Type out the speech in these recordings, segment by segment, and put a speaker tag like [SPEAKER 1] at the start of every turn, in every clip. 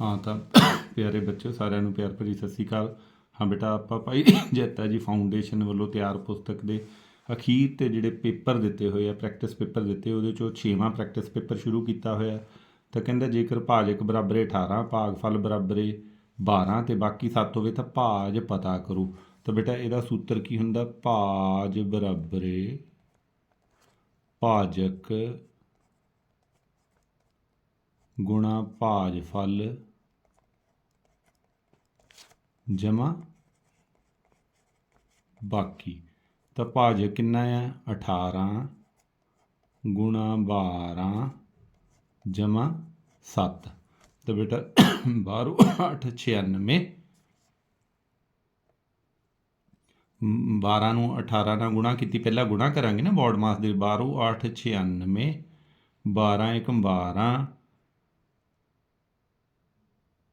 [SPEAKER 1] ਹਾਂ, ਤਾਂ ਪਿਆਰੇ ਬੱਚਿਓ, ਸਾਰਿਆਂ ਨੂੰ ਪਿਆਰ ਭਰੀ ਸਤਿ ਸ਼੍ਰੀ ਅਕਾਲ। ਹਾਂ, ਬੇਟਾ, ਆਪਾਂ ਭਾਈ ਜੈਤਾ ਜੀ ਫਾਊਂਡੇਸ਼ਨ ਵੱਲੋਂ ਤਿਆਰ ਪੁਸਤਕ ਦੇ ਅਖੀਰ ਤੇ ਜਿਹੜੇ ਪੇਪਰ ਦਿੱਤੇ ਹੋਏ ਆ ਪ੍ਰੈਕਟਿਸ ਪੇਪਰ ਦਿੱਤੇ, ਉਹਦੇ ਚੋਂ 6ਵਾਂ ਪ੍ਰੈਕਟਿਸ ਪੇਪਰ ਸ਼ੁਰੂ ਕੀਤਾ ਹੋਇਆ। ਤਾਂ ਕਹਿੰਦਾ, ਜੇਕਰ ਭਾਜਕ ਬਰਾਬਰੇ 18 ਭਾਗਫਲ ਬਰਾਬਰੇ 12 ਤੇ ਬਾਕੀ 7 ਹੋਵੇ ਤਾਂ ਭਾਜ ਪਤਾ ਕਰੋ। ਤਾਂ ਬੇਟਾ, ਇਹਦਾ ਸੂਤਰ ਕੀ ਹੁੰਦਾ? ਭਾਜ ਬਰਾਬਰੇ ਭਾਜਕ ਗੁਣਾ ਭਾਜਫਲ ਜਮਾ ਬਾਕੀ। ਤਾਂ ਭਾਜਕ ਕਿੰਨਾ ਆ? 18 ਗੁਣਾ 12 ਜਮਾ 7 ਤਾਂ ਬੇਟਾ 12 8 96 ਮ, 12 ਨੂੰ 18 ਨਾਲ ਗੁਣਾ ਕੀਤੀ ਪਹਿਲਾਂ ਗੁਣਾ ਕਰਾਂਗੇ ਨਾ ਬੋਰਡ ਮਾਸ ਦੇ 12 8 96 12 ਇੱਕ 12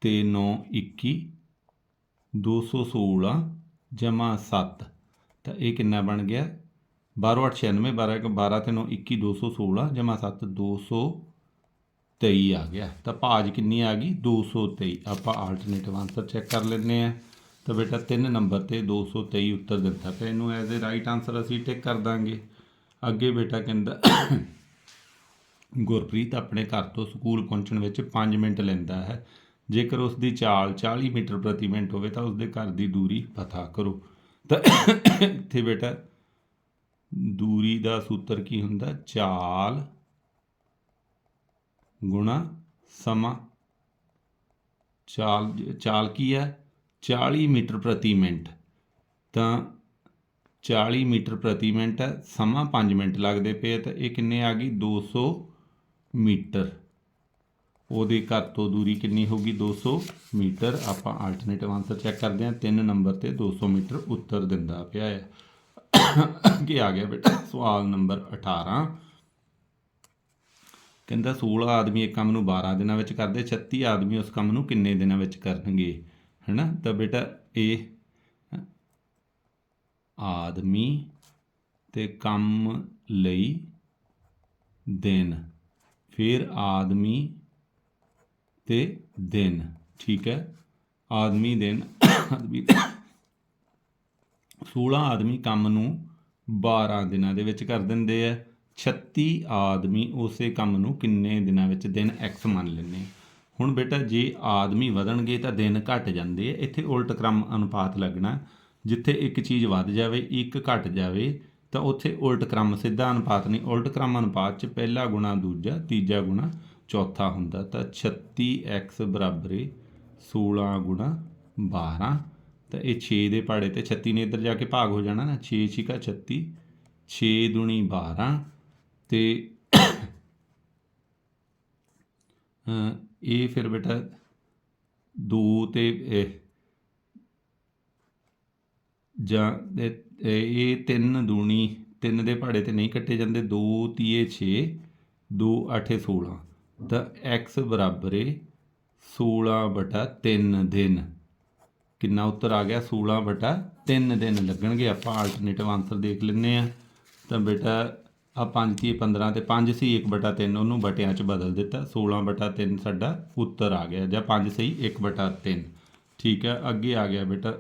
[SPEAKER 1] ਤੇ 9 21 216 ਜਮਾ 7 ਤਾਂ ਇਹ ਕਿੰਨਾ ਬਣ ਗਿਆ? 12 8 96 12 ਇੱਕ 12 ਤੇ 9 21 216 ਜਮਾ 7 223 ਆ ਗਿਆ। ਤਾਂ ਭਾਜ ਕਿੰਨੀ ਆ ਗਈ? 223 ਆਪਾਂ ਆਲਟਰਨੇਟਿਵ ਆਨਸਰ ਚੈੱਕ ਕਰ ਲੈਂਦੇ ਆ ਤਾਂ ਬੇਟਾ 3 ਨੰਬਰ ਤੇ 223 ਉੱਤਰ ਦਿੱਤਾ। ਪਿਆ ਇਹਨੂੰ ਐਜ਼ ਅ ਰਾਈਟ ਆਨਸਰ ਅਸੀਂ ਟਿਕ ਕਰ ਦਾਂਗੇ। ਅੱਗੇ ਬੇਟਾ ਕਹਿੰਦਾ, ਗੁਰਪ੍ਰੀਤ ਆਪਣੇ ਘਰ ਤੋਂ ਸਕੂਲ ਪਹੁੰਚਣ ਵਿੱਚ 5 ਮਿੰਟ ਲੈਂਦਾ ਹੈ। ਜੇਕਰ ਉਸ ਦੀ ਚਾਲ 40 ਮੀਟਰ ਪ੍ਰਤੀ ਮਿੰਟ ਹੋਵੇ ਤਾਂ ਉਸ ਦੇ ਘਰ ਦੀ ਦੂਰੀ ਪਤਾ ਕਰੋ। ਤਾਂ ਇੱਥੇ ਬੇਟਾ, ਦੂਰੀ ਦਾ ਸੂਤਰ ਕੀ ਹੁੰਦਾ? ਚਾਲ ਗੁਣਾ ਸਮਾਂ। ਚਾਲ ਚਾਲ ਕੀ ਹੈ? 40 ਮੀਟਰ ਪ੍ਰਤੀ ਮਿੰਟ। ਤਾਂ 40 ਮੀਟਰ ਪ੍ਰਤੀ ਮਿੰਟ ਹੈ, ਸਮਾਂ 5 ਮਿੰਟ ਲੱਗਦੇ ਪਏ ਤਾਂ ਇਹ ਕਿੰਨੇ ਆ ਗਈ? 200 ਮੀਟਰ। ਉਹਦੇ ਘਰ ਤੋਂ ਦੂਰੀ ਕਿੰਨੀ ਹੋਗੀ 200 ਮੀਟਰ। ਆਪਾਂ ਆਲਟਰਨੇਟਿਵ ਆਨਸਰ ਚੈੱਕ ਕਰਦੇ ਹਾਂ। 3 ਨੰਬਰ ਤੇ 200 ਮੀਟਰ ਉੱਤਰ ਦਿੰਦਾ ਪਿਆ ਹੈ। ਅੱਗੇ ਆ ਗਿਆ ਬੇਟਾ। ਸਵਾਲ ਨੰਬਰ 18 ਕਹਿੰਦਾ 16 ਆਦਮੀ ਇੱਕ ਕੰਮ ਨੂੰ 12 ਦਿਨਾਂ ਵਿੱਚ ਕਰਦੇ 36 ਆਦਮੀ ਉਸ ਕੰਮ ਨੂੰ ਕਿੰਨੇ ਦਿਨਾਂ ਵਿੱਚ ਕਰਨਗੇ? ਹੈਨਾ? ਤਾਂ ਬੇਟਾ, ਇਹ ਆਦਮੀ ਤੇ ਕੰਮ ਲਈ ਦਿਨ। ਫਿਰ ਆਦਮੀ ਤੇ ਦਿਨ, ਠੀਕ ਹੈ? ਆਦਮੀ ਦਿਨ, ਆਦਮੀ 16 ਆਦਮੀ ਕੰਮ ਨੂੰ 12 ਦਿਨਾਂ ਦੇ ਵਿੱਚ ਕਰ ਦਿੰਦੇ ਆ। 36 ਆਦਮੀ ਉਸੇ ਕੰਮ ਨੂੰ ਕਿੰਨੇ ਦਿਨਾਂ ਵਿੱਚ ਦਿਨ x ਮੰਨ ਲੈਂਦੇ ਹੁਣ ਬੇਟਾ ਜੇ ਆਦਮੀ ਵਧਣਗੇ ਤਾਂ ਦਿਨ ਘਟ ਜਾਂਦੇ ਆ। ਇੱਥੇ ਉਲਟ ਕ੍ਰਮ ਅਨੁਪਾਤ ਲੱਗਣਾ। ਜਿੱਥੇ ਇੱਕ ਚੀਜ਼ ਵੱਧ ਜਾਵੇ, ਇੱਕ ਘਟ ਜਾਵੇ, ਤਾਂ ਉੱਥੇ ਉਲਟ ਕ੍ਰਮ ਸਿੱਧਾ ਅਨੁਪਾਤ ਨਹੀਂ। ਉਲਟ ਕ੍ਰਮ ਅਨੁਪਾਤ 'ਚ ਪਹਿਲਾ ਗੁਣਾ ਦੂਜਾ, ਤੀਜਾ ਗੁਣਾ ਚੌਥਾ ਹੁੰਦਾ ਤਾਂ 36x ਬਰਾਬਰੇ 16 ਗੁਣਾ 12 ਤਾਂ ਇਹ 6 ਦੇ ਪਹਾੜੇ ਤੇ 36 ਨੇ ਇੱਧਰ ਜਾ ਕੇ ਭਾਗ ਹੋ ਜਾਣਾ ਨਾ। 6 ਛਿਕਾ 36 6 ਦੁਣੀ 12 ਤੇ ਇਹ ਫਿਰ ਬੇਟਾ 2 ਤੇ ਜਾਂ ਇਹ ਇਹ ਤਿੰਨ ਦੂਣੀ, ਤਿੰਨ ਦੇ ਪਹਾੜੇ ਤੇ ਨਹੀਂ ਕੱਟੇ ਜਾਂਦੇ। 2 ਤੀਏ 6 2 8 16 ਤਾਂ x ਬਰਾਬਰ ਹੈ 16 ਬਟਾ 3 ਦਿਨ। ਕਿੰਨਾ ਉੱਤਰ ਆ ਗਿਆ? 16 ਬਟਾ 3 ਦਿਨ ਲੱਗਣਗੇ। ਆਪਾਂ ਆਲਟਰਨੇਟਿਵ ਆਨਸਰ ਦੇਖ ਲੈਂਦੇ ਆ ਤਾਂ ਬੇਟਾ ਆ 5 ਤੀਏ 15 ਤੇ 5 ਸੀ 1 ਬਟਾ 3 ਉਹਨੂੰ ਬਟਿਆਂ 'ਚ ਬਦਲ ਦਿੱਤਾ। 16 ਬਟਾ 3 ਸਾਡਾ ਉੱਤਰ ਆ ਗਿਆ, ਜਾਂ 5 ਸਹੀ 1 ਬਟਾ 3 ਠੀਕ ਹੈ, ਅੱਗੇ ਆ ਗਿਆ ਬੇਟਾ।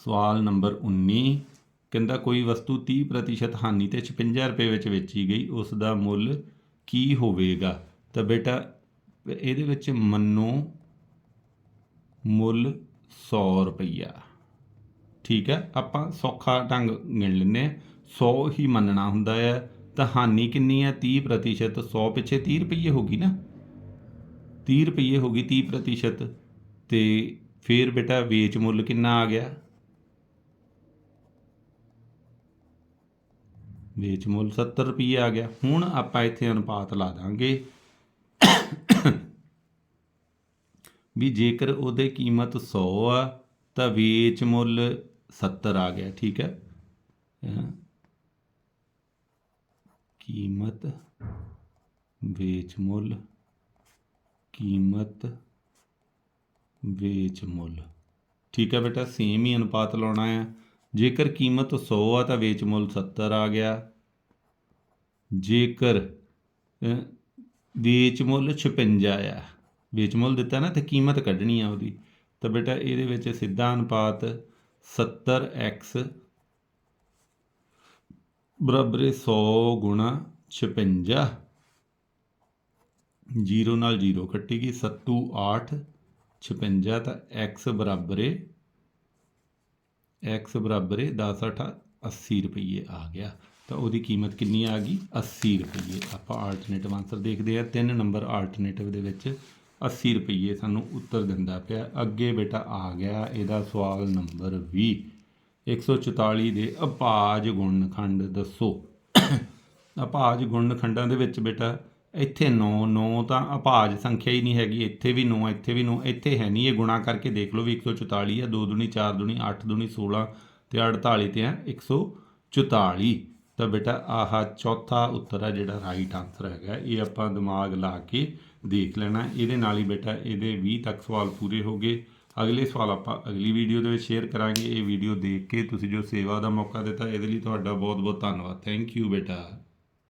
[SPEAKER 1] ਸਵਾਲ ਨੰਬਰ 19 ਕਹਿੰਦਾ, ਕੋਈ ਵਸਤੂ 30% ਹਾਨੀ ਤੇ 56 ਰੁਪਏ ਵਿੱਚ ਵੇਚੀ ਗਈ ਉਸ ਦਾ ਮੁੱਲ ਕੀ ਹੋਵੇਗਾ? ਤਾਂ ਬੇਟਾ, ਇਹਦੇ ਵਿੱਚ ਮੰਨੋ ਮੁੱਲ 100 ਰੁਪਈਆ। ਠੀਕ ਹੈ? ਆਪਾਂ ਸੌਖਾ ਢੰਗ ਗਿਣ ਲੈਂਦੇ ਹਾਂ। 100 ਹੀ ਮੰਨਣਾ ਹੁੰਦਾ ਹੈ। ਤਾਂ ਹਾਨੀ ਕਿੰਨੀ ਹੈ? 30% 100 ਪਿੱਛੇ 30 ਰੁਪਈਏ ਹੋਗੀ ਨਾ? 30 ਰੁਪਈਏ ਹੋਗੀ 30% ਤੇ ਫਿਰ ਬੇਟਾ ਵੇਚ ਮੁੱਲ ਕਿੰਨਾ ਆ ਗਿਆ? ਵੇਚ ਮੁੱਲ 70 ਰੁਪਏ ਆ ਗਿਆ। ਹੁਣ ਆਪਾਂ ਇੱਥੇ ਅਨੁਪਾਤ ਲਾ ਦਾਂਗੇ। ਵੀ ਜੇਕਰ ਉਹਦੇ ਕੀਮਤ 100 ਆ, ਤਾਂ ਵੇਚ ਮੁੱਲ 70 ਆ ਗਿਆ, ਠੀਕ ਹੈ? ਕੀਮਤ ਵੇਚ ਮੁੱਲ, ਕੀਮਤ ਵੇਚ ਮੁੱਲ, ਠੀਕ ਹੈ ਬੇਟਾ? ਸੇਮ ਹੀ ਅਨੁਪਾਤ ਲਾਉਣਾ ਹੈ। ਜੇਕਰ ਕੀਮਤ 100 ਆ ਤਾਂ ਵੇਚ ਮੁੱਲ 70 ਆ ਗਿਆ। ਜੇਕਰ ਵੇਚ ਮੁੱਲ 56 ਆ। ਵੇਚ ਮੁੱਲ ਦਿੱਤਾ ਨਾ ਤੇ ਕੀਮਤ ਕੱਢਣੀ ਆ ਉਹਦੀ। ਤਾਂ ਬੇਟਾ ਇਹਦੇ ਵਿੱਚ ਸਿੱਧਾ ਅਨੁਪਾਤ 70x ਬਰਾਬਰ ਹੈ 100 ਗੁਣਾ 56 ਜ਼ੀਰੋ ਨਾਲ ਜ਼ੀਰੋ ਕੱਟੇਗੀ। 7 8 56 ਤਾਂ x ਬਰਾਬਰ x ਬਰਾਬਰ ਹੈ 10 8 80 ਰੁਪਏ ਆ ਗਿਆ। ਤਾਂ ਉਹਦੀ ਕੀਮਤ ਕਿੰਨੀ ਆ ਗਈ? 80 ਰੁਪਏ ਆਪਾਂ ਆਲਟਰਨੇਟਿਵ ਆਨਸਰ ਦੇਖਦੇ ਆ ਤਿੰਨ ਨੰਬਰ ਆਲਟਰਨੇਟਿਵ ਦੇ ਵਿੱਚ 80 ਰੁਪਏ ਸਾਨੂੰ ਉੱਤਰ ਦਿੰਦਾ ਪਿਆ। ਅੱਗੇ ਬੇਟਾ ਆ ਗਿਆ। ਇਹਦਾ ਸਵਾਲ ਨੰਬਰ 20 144 ਦੇ ਅਪਾਜ ਗੁਣਨਖੰਡ ਦੱਸੋ। ਅਪਾਜ ਗੁਣਨਖੰਡਾਂ ਦੇ ਵਿੱਚ ਬੇਟਾ ਇੱਥੇ 9 9 ਤਾਂ ਅਭਾਜ ਸੰਖਿਆ ਹੀ ਨਹੀਂ ਹੈਗੀ, ਇੱਥੇ ਵੀ 9 ਇੱਥੇ ਵੀ 9 ਇੱਥੇ ਹੈ ਨਹੀਂ, ਇਹ ਗੁਣਾ ਕਰਕੇ ਦੇਖ ਲਓ ਵੀ 144 ਆ 2 ਦੁਨੀ 4 ਦੁਨੀ 8 ਦੁਨੀ 16 ਤੇ 48 ਤੇ ਆ 144 ਤਾਂ ਬੇਟਾ ਆਹ ਚੌਥਾ ਉੱਤਰ ਆ ਜਿਹੜਾ ਰਾਈਟ ਆਨਸਰ ਹੈਗਾ, ਇਹ ਆਪਾਂ ਦਿਮਾਗ ਲਾ ਕੇ ਦੇਖ ਲੈਣਾ। ਇਹਦੇ ਨਾਲ ਹੀ ਬੇਟਾ ਇਹਦੇ 20 ਤੱਕ ਸਵਾਲ ਪੂਰੇ ਹੋ ਗਏ। ਅਗਲੇ ਸਵਾਲ ਆਪਾਂ ਅਗਲੀ ਵੀਡੀਓ ਦੇ ਵਿੱਚ ਸ਼ੇਅਰ ਕਰਾਂਗੇ। ਇਹ ਵੀਡੀਓ ਦੇਖ ਕੇ ਤੁਸੀਂ ਜੋ ਸੇਵਾ ਦਾ ਮੌਕਾ ਦਿੱਤਾ, ਇਹਦੇ ਲਈ ਤੁਹਾਡਾ ਬਹੁਤ ਬਹੁਤ ਧੰਨਵਾਦ। ਥੈਂਕ ਯੂ ਬੇਟਾ।